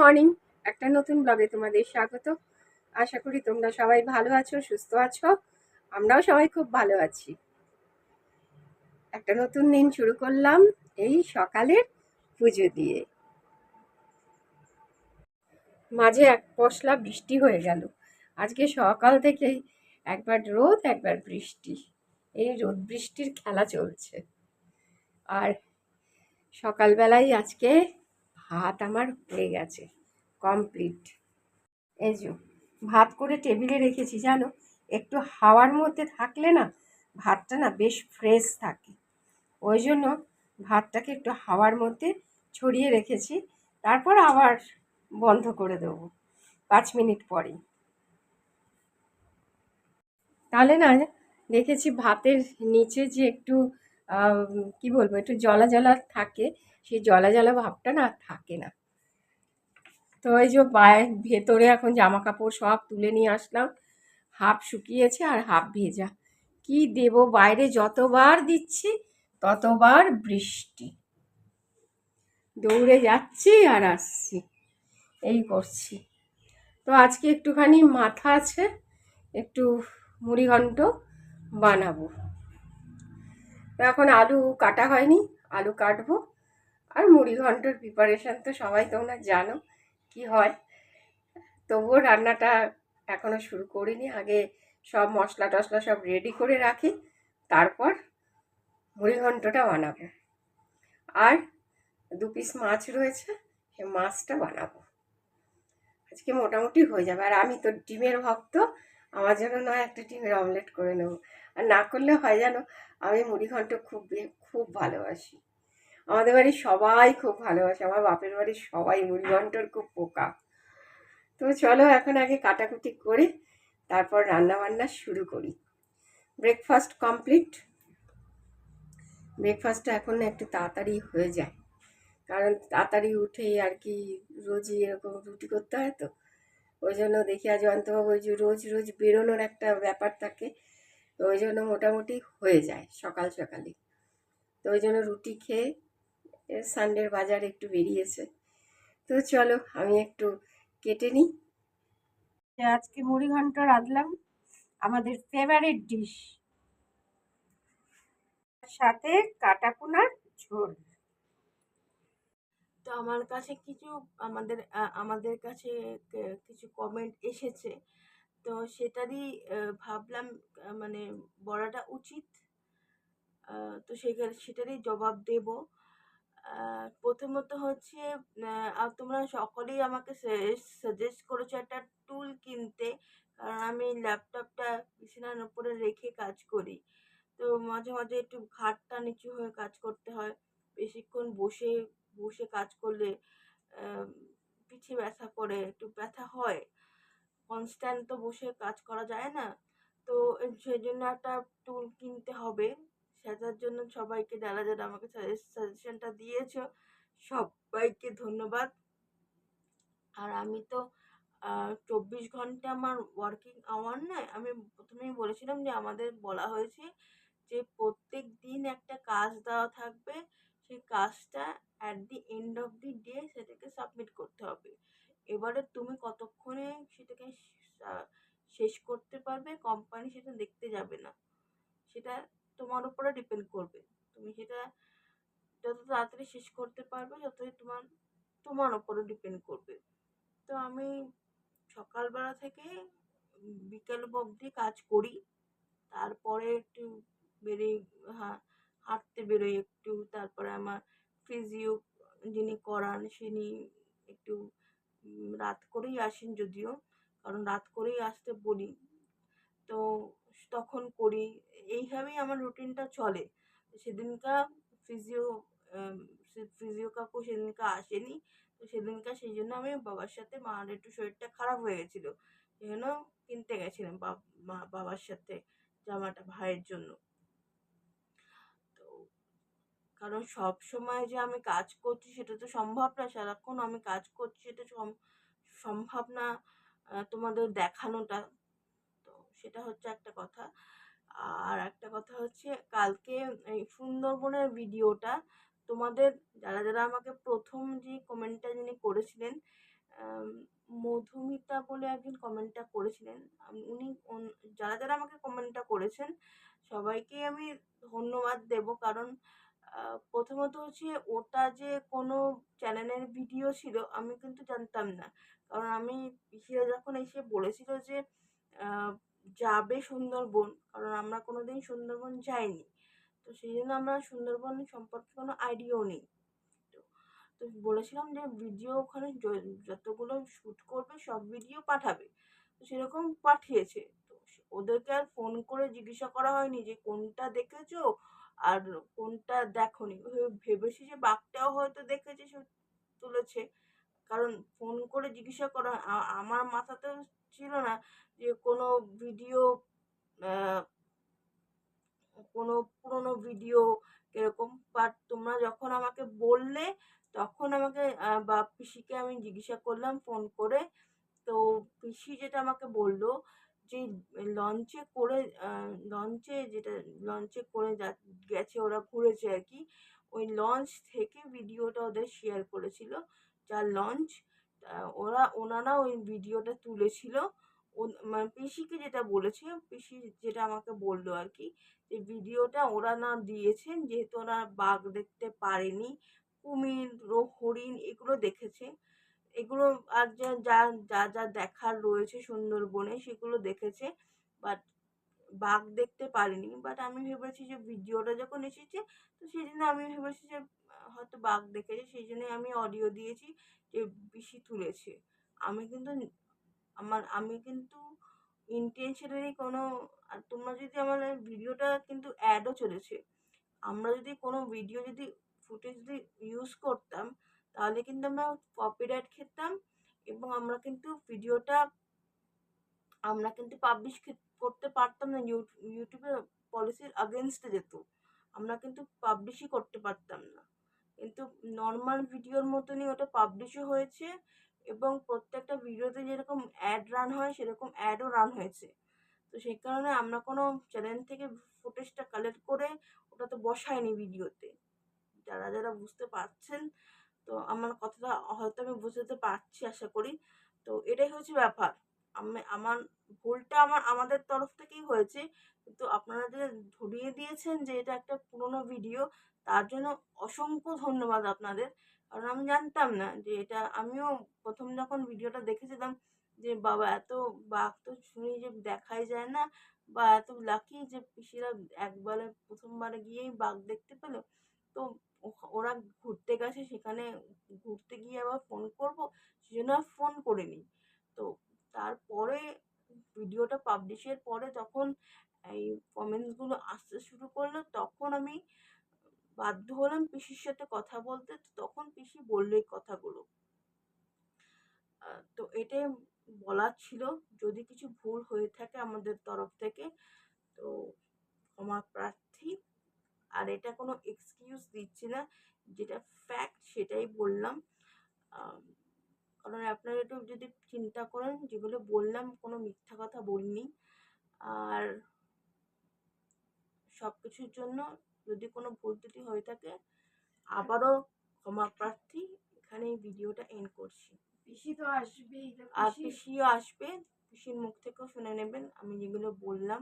Morning, একটা নতুন ব্লগে তোমাদের স্বাগত। আশা করি তোমরা সবাই ভালো আছো, সুস্থ আছো। আমরাও সবাই খুব ভালো আছি। একটা নতুন দিন শুরু করলাম এই সকালের পুজো দিয়ে। মাঝে এক পশলা বৃষ্টি হয়ে গেল। আজকে সকাল থেকেই একবার রোদ, একবার বৃষ্টি। এই রোদ বৃষ্টির খেলা চলছে। আর সকালবেলায় আজকে ভাত আমার হয়ে গেছে কমপ্লিট এই যে, ভাত করে টেবিলে রেখেছি, জানো? একটু হাওয়ার মধ্যে থাকলে না, ভাতটা না বেশ ফ্রেশ থাকে। ওই জন্য ভাতটাকে একটু হাওয়ার মধ্যে ছড়িয়ে রেখেছি, তারপর আবার বন্ধ করে দেবো, পাঁচ মিনিট পরেই। তাহলে না, দেখেছি ভাতের নিচে যে একটু কি বলব, একটু জলা জলা থাকে, সেই জলা জলা ভাবটা না থাকে না। তো এই যে পায়ের ভেতরে এখন জামা কাপড় সব তুলে নিয়ে আসলাম, হাফ শুকিয়েছে আর হাফ ভেজা। কি দেব, বাইরে যতবার দিচ্ছি, ততবার বৃষ্টি। দৌড়ে যাচ্ছি আর আসছি, এই করছি। তো আজকে একটুখানি মাথা আছে, একটু মুড়িঘণ্ট বানাবো। তো এখন আলু কাটা হয়নি, আলু কাটবো। আর মুড়ি ঘন্টর প্রিপারেশান তো সবাই তোমরা জানো কি হয়। তবুও রান্নাটা এখনও শুরু করিনি, আগে সব মশলা টশলা সব রেডি করে রাখি, তারপর মুড়ি ঘন্টটা বানাবো। আর দু পিস মাছ রয়েছে সে মাছটা বানাবো। আজকে মোটামুটি হয়ে যাবে। আর আমি তো ডিমের ভক্ত, আমার জন্য নয়, একটা ডিমের অমলেট করে নেব। আর না করলে হয় জানো, আমি মুড়ি ঘন্ট খুব খুব ভালোবাসি। আমাদের বাড়ির সবাই খুব ভালোবাসে, আমার বাপের বাড়ির সবাই মুড়িঘণ্টর খুব পোকা। তো চলো এখন আগে কাটাকুটি করে তারপর রান্না বান্না শুরু করি। ব্রেকফাস্ট কমপ্লিট ব্রেকফাস্টটা এখন একটু তাড়াতাড়ি হয়ে যায়। কারণ তাড়াতাড়ি উঠেই আর কি রোজই এরকম রুটি করতে হয় তো। ওই জন্য দেখি আজ অন্তবাবু ওই যে রোজ রোজ বেরোনোর একটা ব্যাপার থাকে। ওই জন্য মোটামুটি হয়ে যায় সকাল সকালে তো ওই জন্য রুটি খেয়ে সানডের বাজার একটু বেরিয়েছে। তো চলো আমি একটু কেটে নিই। আজকে মুড়ি ঘন্ট রাঁধলাম আমাদের ফেভারিট ডিশ সাথে কাটাকুনার ঝোল। তো আমার কাছে কিছু আমাদের আমাদের কাছে কিছু কমেন্ট এসেছে। তো সেটারই ভাবলাম মানে বলাটা উচিত। তো সেটারই জবাব দেব। প্রথমত হচ্ছে তোমরা সকলেই আমাকে সাজেস্ট করেছ একটা টুল কিনতে, কারণ আমি ল্যাপটপটা বিছানার উপরে রেখে কাজ করি। তো মাঝে মাঝে একটু ঘাটটা নিচু হয়ে কাজ করতে হয়। বেশিক্ষণ বসে বসে কাজ করলে পিঠে ব্যথা করে, একটু ব্যথা হয়। কনস্ট্যান্ট তো বসে কাজ করা যায় না। তো সেই জন্য একটা টুল কিনতে হবে। সেটার জন্য সবাইকে যারা যারা আমাকে সাজেশনটা দিয়েছ, সবাইকে ধন্যবাদ। আর আমি তো চব্বিশ ঘণ্টা আমার ওয়ার্কিং আওয়ার নয়। আমি প্রথমেই বলেছিলাম যে আমাদের বলা হয়েছে যে প্রত্যেক দিন একটা কাজ দেওয়া থাকবে। সেই কাজটা at the end of the day সেটাকে সাবমিট করতে হবে। এবারে তুমি কতক্ষণে সেটাকে শেষ করতে পারবে? কোম্পানি সেটা দেখতে যাবে না। সেটা তোমার উপরে ডিপেন্ড করবে। তুমি সেটা যত তাড়াতাড়ি শেষ করতে পারবে, যতই তোমার তোমার ওপরে ডিপেন্ড করবে। তো আমি সকালবেলা থেকে বিকেল অবধি কাজ করি। তারপরে একটু বেরিয়ে হাঁটতে বেরোই একটু। তারপরে আমার ফিজিও যিনি করান তিনি একটু রাত করেই আসেন যদিও, কারণ রাত করেই আসতে বলি। তো তখন করি। এইভাবেই আমার রুটিনটা চলে। সেদিনকা ফিজিও ফিজিও কাকু সেদিনকা আসেনি। তো সেদিনকা সেই জন্য আমি বাবার সাথে, মার একটু শরীরটা খারাপ হয়ে গেছিল। সেই জন্য কিনতে গেছিলাম বাবার সাথে জামাটা, ভাইয়ের জন্য। কারণ সব সময় যে আমি কাজ করছি সেটা তো সম্ভব না। সারাক্ষণ আমি কাজ করছি সেটা সম্ভব না তোমাদের দেখানোটা। তো সেটা হচ্ছে একটা কথা। আর একটা কথা হচ্ছে কালকে এই সুন্দরবনের ভিডিওটা তোমাদের, যারা যারা আমাকে প্রথম যে কমেন্টটা যিনি করেছিলেন মধুমিতা বলে একজন কমেন্টটা করেছিলেন উনি যারা যারা আমাকে কমেন্টটা করেছেন, সবাইকে আমি ধন্যবাদ দেব। কারণ প্রথমত হচ্ছে ওটা যে কোনো চ্যানেলের ভিডিও ছিল, আমি কিন্তু জানতাম না। কারণ আমি পিসিরা যখন এসে বলেছিল যে যাবে সুন্দরবন, কারণ আমরা কোনোদিন সুন্দরবন যাইনি। তো সেই জন্য আমরা সুন্দরবন সম্পর্কে কোনো আইডিয়াও নেই। তো তো বলেছিলাম যে ভিডিও ওখানে যতগুলো শ্যুট করবে সব ভিডিও পাঠাবে। তো সেরকম পাঠিয়েছে। তো ওদেরকে আর ফোন করে জিজ্ঞাসা করা হয়নি যে কোনটা দেখেছ? আর কোনটা দেখোনি? ভেবেছি যে বাঘটাও হয়তো দেখেছে, সে তুলেছে। কারণ ফোন করে জিজ্ঞাসা করা আমার মাথাতেও ছিল না যে কোনো ভিডিও কোনো পুরোনো ভিডিও এরকম বাট তোমরা যখন আমাকে বললে, তখন আমাকে বা পিসিকে আমি জিজ্ঞাসা করলাম ফোন করে। তো পিসি যেটা আমাকে বলল যে লঞ্চে করে লঞ্চে যেটা লঞ্চে করে যা, গেছে ওরা ঘুরেছে আর কি, ওই লঞ্চ থেকে ভিডিওটা ওদের শেয়ার করেছিল। যার লঞ্চ ওরা, ওনারা ওই ভিডিওটা তুলেছিল। মানে পিসিকে যেটা বলেছে পিসি যেটা আমাকে বলল আর কি, যে ভিডিওটা ওরা না দিয়েছেন, যেহেতু ওরা বাঘ দেখতে পারেনি, কুমির হরিণ এগুলো দেখেছে। এগুলো আর যা যা যা দেখার রয়েছে সুন্দরবনে সেগুলো দেখেছে। বাট বাঘ দেখতে পারিনি। বাট আমি ভেবেছি যে ভিডিওটা যখন এসেছে, তো সেই জন্য আমি ভেবেছি যে, হয়তো বাঘ দেখেছে। সেই জন্য আমি অডিও দিয়েছি যে পিসি তুলেছে। আমি কিন্তু আমার, আমি কিন্তু ইন্টেনশনালি কোনো, আর তোমরা যদি আমার ভিডিওটা কিন্তু অ্যাডও চলেছে, আমরা যদি কোনো ভিডিও যদি ফুটেজ যদি ইউজ করতাম তাহলে কিন্তু আমরা কপিরাইট খেতাম এবং আমরা কিন্তু ভিডিওটা আমরা কিন্তু পাবলিশ করতে পারতাম না। ইউট- ইউটিউবের পলিসির আগেনস্টে যেত। আমরা কিন্তু পাবলিশই করতে পারতাম না। কিন্তু নর্মাল ভিডিওর মতনই ওটা পাবলিশও হয়েছে এবং প্রত্যেকটা ভিডিওতে যেরকম অ্যাড রান হয়, সেরকম অ্যাডও রান হয়েছে। তো সেই কারণে আমরা কোনো চ্যানেল থেকে ফুটেজটা কালেক্ট করে ওটা তো বসায়নি ভিডিওতে। যারা যারা বুঝতে পারছেন তো আমার কথাটা হয়তো আমি বুঝতে পারছি আশা করি। তো এটাই হচ্ছে ব্যাপার। আমি, আমার ভুলটা আমার, আমাদের তরফ থেকেই হয়েছে। কিন্তু আপনারা যে ধরিয়ে দিয়েছেন যে এটা একটা পুরোনো ভিডিও, তার জন্য অসংখ্য ধন্যবাদ আপনাদের। কারণ আমি জানতাম না যে এটা, আমিও প্রথম যখন ভিডিওটা দেখেছিলাম যে বাবা এত বাঘ তো শুনি যে দেখাই যায় না বা এত লাকি যে পিসিরা একবারে প্রথমবারে গিয়েই বাঘ দেখতে পেল। তো ওরা ঘুরতে গেছে সেখানে ঘুরতে গিয়ে আবার ফোন করব, সেজন্য আর ফোন করিনি। তো তারপরে ভিডিওটা পাবলিশের পরে যখন এই কমেন্টসগুলো আসতে শুরু করল, তখন আমি বাধ্য হলাম পিসির সাথে কথা বলতে। তখন পিসি বলল এই কথাগুলো। তো এটাই বলার ছিল। যদি কিছু ভুল হয়ে থাকে আমাদের তরফ থেকে, তো ক্ষমা প্রার্থী আর এটা কোনো এক্সকিউজ দিচ্ছি না। যেটা ফ্যাক্ট সেটাই বললাম। কারণ আপনারা একটু যদি চিন্তা করেন যেগুলো বললাম কোনো মিথ্যা কথা বলিনি। আর সব কিছুর জন্য যদি কোনো ভুল ত্রুটি হয়ে থাকে আবারও ক্ষমা প্রার্থী এখানে এই ভিডিওটা এন্ড করছি। পিসি তো আসবেই তো আর পিসি। পিসিও আসবে পিসির মুখ থেকেও শুনে নেবেন আমি যেগুলো বললাম।